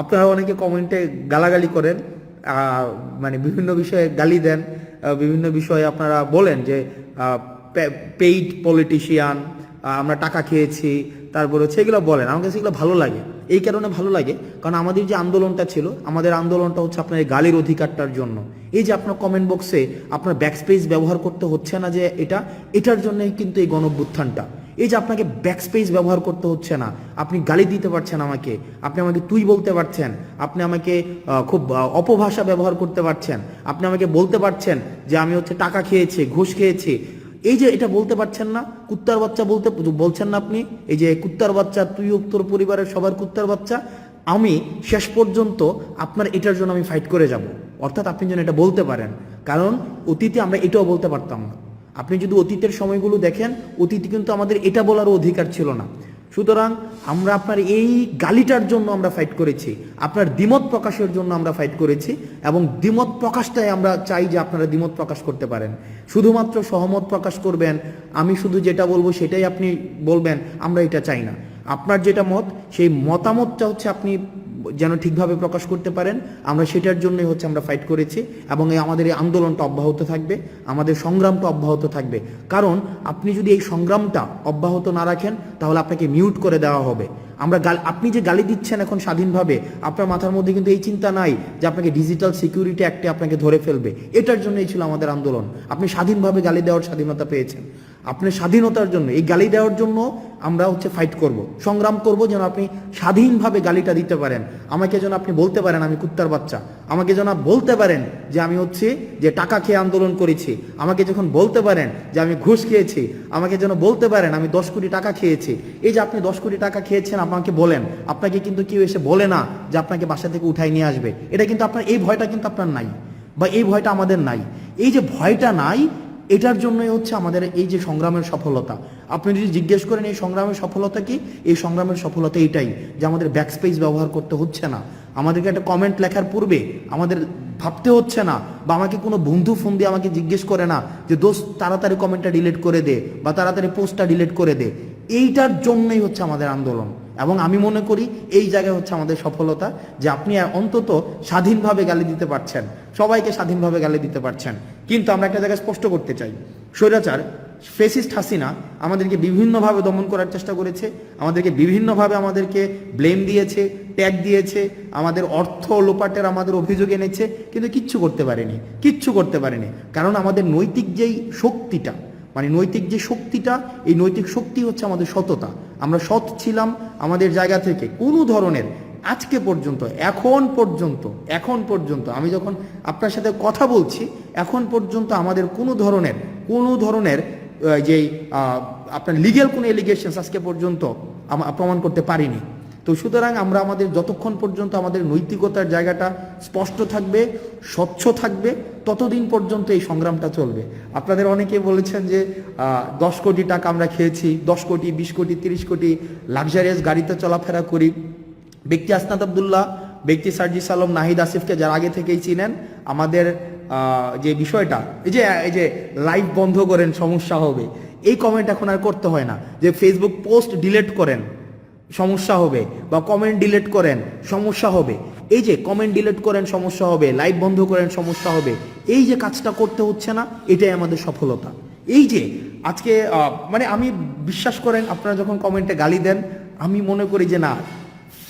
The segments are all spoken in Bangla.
আপনারা অনেকে কমেন্টে গালাগালি করেন মানে বিভিন্ন বিষয়ে গালি দেন বিভিন্ন বিষয়ে আপনারা বলেন যে পেইড পলিটিশিয়ান আমরা টাকা খেয়েছি, তারপরে হচ্ছে এগুলো বলেন। আমার কাছে এগুলো ভালো লাগে। এই কারণে ভালো লাগে, কারণ আমাদের যে আন্দোলনটা ছিল, আমাদের আন্দোলনটা হচ্ছে আপনার গালির অধিকারটার জন্য। এই যে আপনার কমেন্ট বক্সে আপনার ব্যাকস্পেস ব্যবহার করতে হচ্ছে না যে এটা, এটার জন্যই কিন্তু এই গণভ্যুত্থানটা এই যে আপনাকে ব্যাকস্পেস ব্যবহার করতে হচ্ছে না, আপনি গালি দিতে পারছেন আমাকে, আপনি আমাকে তুই বলতে পারছেন, আপনি আমাকে খুব অপভাষা ব্যবহার করতে পারছেন, আপনি আমাকে বলতে পারছেন যে আমি হচ্ছে টাকা খেয়েছি, ঘুষ খেয়েছি। এই যে এটা বলতে পারছেন না, কুত্তার বাচ্চা বলতে, বলছেন না আপনি, এই যে কুত্তার বাচ্চা, তুই তোর পরিবারের সবার কুত্তার বাচ্চা, আমি শেষ পর্যন্ত আপনার এটার জন্য আমি ফাইট করে যাব। অর্থাৎ আপনি যেন এটা বলতে পারেন। কারণ অতীতে আমরা এটাও বলতে পারতাম না। আপনি যদি অতীতের সময়গুলো দেখেন, অতীতে কিন্তু আমাদের এটা বলারও অধিকার ছিল না। সুতরাং আমরা আপনার এই গালিটার জন্য আমরা ফাইট করেছি, আপনার দ্বিমত প্রকাশের জন্য আমরা ফাইট করেছি এবং দ্বিমত প্রকাশটাই আমরা চাই যে আপনারা দ্বিমত প্রকাশ করতে পারেন। শুধুমাত্র সহমত প্রকাশ করবেন, আমি শুধু যেটা বলব সেটাই আপনি বলবেন, আমরা এটা চাই না। আপনার যেটা মত, সেই মতামতটা হচ্ছে আপনি যেন ঠিকভাবে প্রকাশ করতে পারেন, আমরা সেটার জন্যই হচ্ছে আমরা ফাইট করেছি এবং এই আমাদের এই আন্দোলনটা অব্যাহত থাকবে, আমাদের সংগ্রামটা অব্যাহত থাকবে। কারণ আপনি যদি এই সংগ্রামটা অব্যাহত না রাখেন, তাহলে আপনাকে মিউট করে দেওয়া হবে। আমরা গাল, আপনি যে গালি দিচ্ছেন এখন স্বাধীনভাবে, আপনার মাথার মধ্যে কিন্তু এই চিন্তা নাই যে আপনাকে ডিজিটাল সিকিউরিটি অ্যাক্টে আপনাকে ধরে ফেলবে। এটার জন্যই ছিল আমাদের আন্দোলন। আপনি স্বাধীনভাবে গালি দেওয়ার স্বাধীনতা পেয়েছেন। আপনি স্বাধীনতার জন্য, এই গালি দেওয়ার জন্য আমরা হচ্ছে ফাইট করব। সংগ্রাম করব যেন আপনি স্বাধীনভাবে গালিটা দিতে পারেন। আমাকে যেন আপনি বলতে পারেন আমি কুত্তার বাচ্চা। আমাকে যেন বলতে পারেন যে আমি হচ্ছে যে টাকা খেয়ে আন্দোলন করেছি। আমাকে যখন বলতে পারেন যে আমি ঘুষ খেয়েছি, আমাকে যেন বলতে পারেন আমি দশ কোটি টাকা খেয়েছি। এই যে আপনি দশ কোটি টাকা খেয়েছেন আমাকে বলেন। আপনাকে কিন্তু কেউ এসে বলে না যে আপনাকে বাসা থেকে উঠাই নিয়ে আসবে। এটা কিন্তু আপনার, এই ভয়টা কিন্তু আপনার নাই বা এই ভয়টা আমাদের নাই। এই যে ভয়টা নাই এটার জন্যই হচ্ছে আমাদের এই যে সংগ্রামের সফলতা। আপনি যদি জিজ্ঞেস করেন, এই সংগ্রামের সফলতা কি? এই সংগ্রামের সফলতা এটাই, যে আমাদের ব্যাকস্পেস ব্যবহার করতে হচ্ছে না। আমাদেরকে একটা কমেন্ট লেখার পূর্বে আমাদের ভাবতে হচ্ছে না, বা আমাকে কোনো বন্ধু ফোন দিয়ে আমাকে জিজ্ঞেস করে না, যে দোস্ত, তাড়াতাড়ি কমেন্টটা ডিলিট করে দে, বা তাড়াতাড়ি পোস্টটা ডিলিট করে দে। এইটার জন্যই হচ্ছে আমাদের আন্দোলন। এবং আমি মনে করি এই জায়গায় হচ্ছে আমাদের সফলতা যে আপনি অন্তত স্বাধীনভাবে গালি দিতে পারছেন। সবাইকে স্বাধীনভাবে গালি দিতে পারছেন। কিন্তু আমরা একটা জায়গায় স্পষ্ট করতে চাই। স্বৈরাচার, ফেসিস্ট হাসিনা আমাদেরকে বিভিন্নভাবে দমন করার চেষ্টা করেছে। আমাদেরকে বিভিন্নভাবে আমাদেরকে ব্লেম দিয়েছে, ট্যাগ দিয়েছে। আমাদের অর্থ লোপাটের আমাদের অভিযোগ এনেছে। কিন্তু কিচ্ছু করতে পারেনি। কিচ্ছু করতে পারেনি। কারণ আমাদের নৈতিক যেই শক্তিটা মানে নৈতিক যে শক্তিটা, এই নৈতিক শক্তি হচ্ছে আমাদের সততা। আমরা সৎ ছিলাম আমাদের জায়গা থেকে। কোনো ধরনের আজকে পর্যন্ত, এখন পর্যন্ত এখন পর্যন্ত, আমি যখন আপনার সাথে কথা বলছি, এখন পর্যন্ত আমাদের কোনো ধরনের কোনো ধরনের যেই আপনার লিগেল কোনো এলিগেশনস আজকে পর্যন্ত প্রমাণ করতে পারিনি। তো সুতরাং আমরা আমাদের যতক্ষণ পর্যন্ত আমাদের নৈতিকতার জায়গাটা স্পষ্ট থাকবে, স্বচ্ছ থাকবে, ততদিন পর্যন্ত এই সংগ্রামটা চলবে। আপনাদের অনেকে বলেছেন যে দশ কোটি টাকা আমরা খেয়েছি, দশ কোটি, বিশ কোটি, তিরিশ কোটি লাক্সারিয়াস গাড়িতে চলাফেরা করি। ব্যক্তি আসনাদ আবদুল্লাহ, ব্যক্তি সার্জি সালম নাহিদ আসিফকে যারা আগে থেকেই চিনেন, আমাদের যে বিষয়টা, এই যে এই যে লাইভ বন্ধ করেন, সমস্যা হবে। এই কমেন্ট এখন আর করতে হয় না। যে ফেসবুক পোস্ট ডিলিট করেন। সমস্যা হবে বা কমেন্ট ডিলেট করেন, সমস্যা হবে। এই যে কমেন্ট ডিলেট করেন, সমস্যা হবে লাইভ বন্ধ করেন, সমস্যা হবে। এই যে কাজটা করতে হচ্ছে না, এটাই আমাদের সফলতা। এই যে আজকে মানে আমি বিশ্বাস করেন, আপনারা যখন কমেন্টে গালি দেন, আমি মনে করি যে না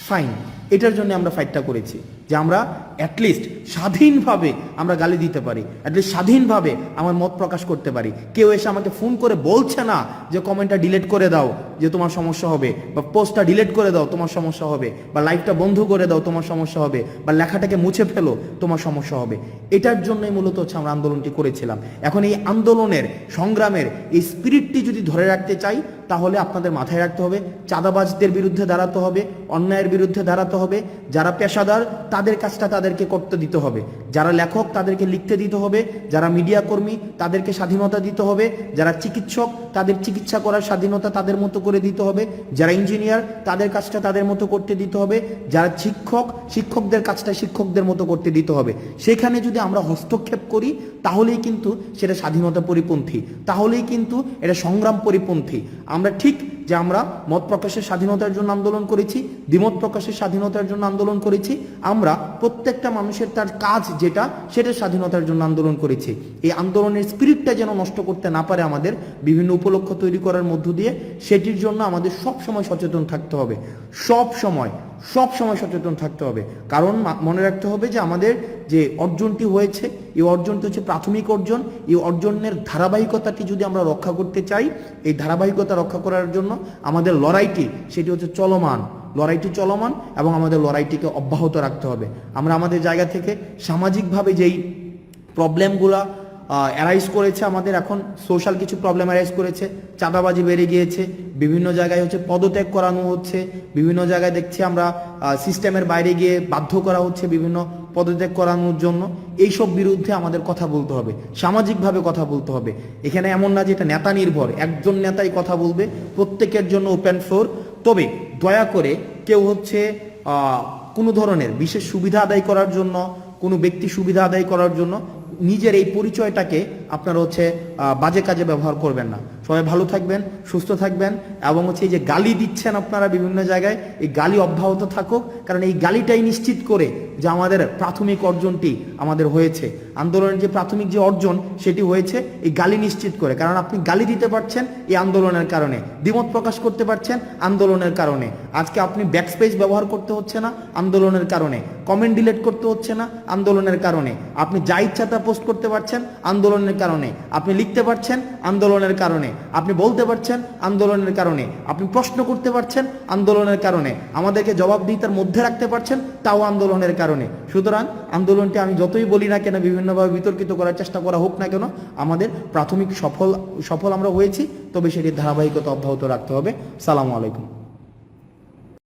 ফাইন এটার জন্য আমরা ফাইটটা করেছি, যে আমরা অ্যাটলিস্ট স্বাধীনভাবে আমরা গালি দিতে পারি অ্যাটলিস্ট স্বাধীনভাবে আমার মত প্রকাশ করতে পারি। কেউ এসে আমাকে ফোন করে বলছে না যে কমেন্টটা ডিলিট করে দাও, যে তোমার সমস্যা হবে, বা পোস্টটা ডিলিট করে দাও, তোমার সমস্যা হবে, বা লাইভটা বন্ধ করে দাও, তোমার সমস্যা হবে, বা লেখাটাকে মুছে ফেলো, তোমার সমস্যা হবে। এটার জন্যই মূলত হচ্ছে আমরা আন্দোলনটি করেছিলাম। এখন এই আন্দোলনের, সংগ্রামের এই স্পিরিটটি যদি ধরে রাখতে চাই, তাহলে আপনাদের মাথায় রাখতে হবে, চাঁদাবাজদের বিরুদ্ধে দাঁড়াতে হবে, অন্যায়ের বিরুদ্ধে দাঁড়াতে হবে যারা পেশাদার তাদের কাজটা তাদেরকে করতে দিতে হবে। যারা লেখক, তাদেরকে লিখতে দিতে হবে। যারা মিডিয়া কর্মী, তাদেরকে স্বাধীনতা দিতে হবে। যারা চিকিৎসক, তাদের চিকিৎসা করার স্বাধীনতা তাদের মতো করে দিতে হবে। যারা ইঞ্জিনিয়ার, তাদের কাজটা তাদের মতো করতে দিতে হবে। যারা শিক্ষক, শিক্ষকদের কাজটা শিক্ষকদের মতো করতে দিতে হবে। সেখানে যদি আমরা হস্তক্ষেপ করি, তাহলেই কিন্তু সেটা স্বাধীনতা পরিপন্থী। তাহলেই কিন্তু এটা সংগ্রাম পরিপন্থী। আমরা ঠিক যে আমরা মত প্রকাশের স্বাধীনতার জন্য আন্দোলন করেছি, দ্বিমত প্রকাশের স্বাধীনতার জন্য আন্দোলন করেছি। আমরা প্রত্যেকটা মানুষের তার কাজ যেটা, সেটা স্বাধীনতার জন্য আন্দোলন করেছে। এই আন্দোলনের স্পিরিটটা যেন নষ্ট করতে না পারে আমাদের, বিভিন্ন উপলক্ষ তৈরি করার মধ্য দিয়ে, সেটির জন্য আমাদের সব সময় সচেতন থাকতে হবে। সব সময় সব সময় সচেতন থাকতে হবে। কারণ মনে রাখতে হবে যে আমাদের যে অর্জনটি হয়েছে, এই অর্জনটি হচ্ছে প্রাথমিক অর্জন। এই অর্জনের ধারাবাহিকতাটি যদি আমরা রক্ষা করতে চাই, এই ধারাবাহিকতা রক্ষা করার জন্য আমাদের লড়াইটি, সেটি হচ্ছে চলমান। লড়াইটি চলমান এবং আমাদের লড়াইটিকে অব্যাহত রাখতে হবে। আমরা আমাদের জায়গা থেকে সামাজিকভাবে যেই প্রবলেমগুলা অ্যারাইজ করেছে আমাদের এখন সোশ্যাল কিছু প্রবলেম অ্যারাইজ করেছে, চাঁদাবাজি বেড়ে গিয়েছে, বিভিন্ন জায়গায় হচ্ছে পদত্যাগ করানো হচ্ছে, বিভিন্ন জায়গায় দেখছি আমরা সিস্টেমের বাইরে গিয়ে বাধ্য করা হচ্ছে বিভিন্ন পদত্যাগ করানোর জন্য। এইসব বিরুদ্ধে আমাদের কথা বলতে হবে, সামাজিকভাবে কথা বলতে হবে। এখানে এমন না যে এটা নেতা নির্ভর, একজন নেতাই কথা বলবে, প্রত্যেকের জন্য ওপেন ফ্লোর তবে দয়া করে কেউ হচ্ছে কোনো ধরনের বিশেষ সুবিধা আদায় করার জন্য, কোনো ব্যক্তি সুবিধা আদায় করার জন্য নিজের এই পরিচয়টাকে আপনারা হচ্ছে বাজে কাজে ব্যবহার করবেন না। সবাই ভালো থাকবেন, সুস্থ থাকবেন এবং হচ্ছে এই যে গালি দিচ্ছেন আপনারা বিভিন্ন জায়গায়, এই গালি অব্যাহত থাকুক, কারণ এই গালিটাই নিশ্চিত করে যে আমাদের প্রাথমিক অর্জনটি আমাদের হয়েছে। আন্দোলনের যে প্রাথমিক যে অর্জন, সেটি হয়েছে, এই গালি নিশ্চিত করে। কারণ আপনি গালি দিতে পারছেন এই আন্দোলনের কারণে। দ্বিমত প্রকাশ করতে পারছেন আন্দোলনের কারণে। আজকে আপনি ব্যাকস্পেস ব্যবহার করতে হচ্ছে না আন্দোলনের কারণে। কমেন্ট ডিলেট করতে হচ্ছে না আন্দোলনের কারণে। আপনি যা ইচ্ছা তা পোস্ট করতে পারছেন আন্দোলনের কারণে। আপনি লিখতে পারছেন আন্দোলনের কারণে। আপনি বলতে পারছেন আন্দোলনের কারণে। আপনি প্রশ্ন করতে পারছেন আন্দোলনের কারণে। আমাদেরকে জবাবদিহিতার মধ্যে রাখতে পারছেন তাও আন্দোলনের কারণে। সুতরাং আন্দোলনটি আমি যতই বলি না কেন, বিভিন্নভাবে বিতর্কিত করার চেষ্টা করা হোক না কেন, আমাদের প্রাথমিক সফল সফল আমরা হয়েছি। তবে সেটির ধারাবাহিকতা অব্যাহত রাখতে হবে। সালামু আলাইকুম।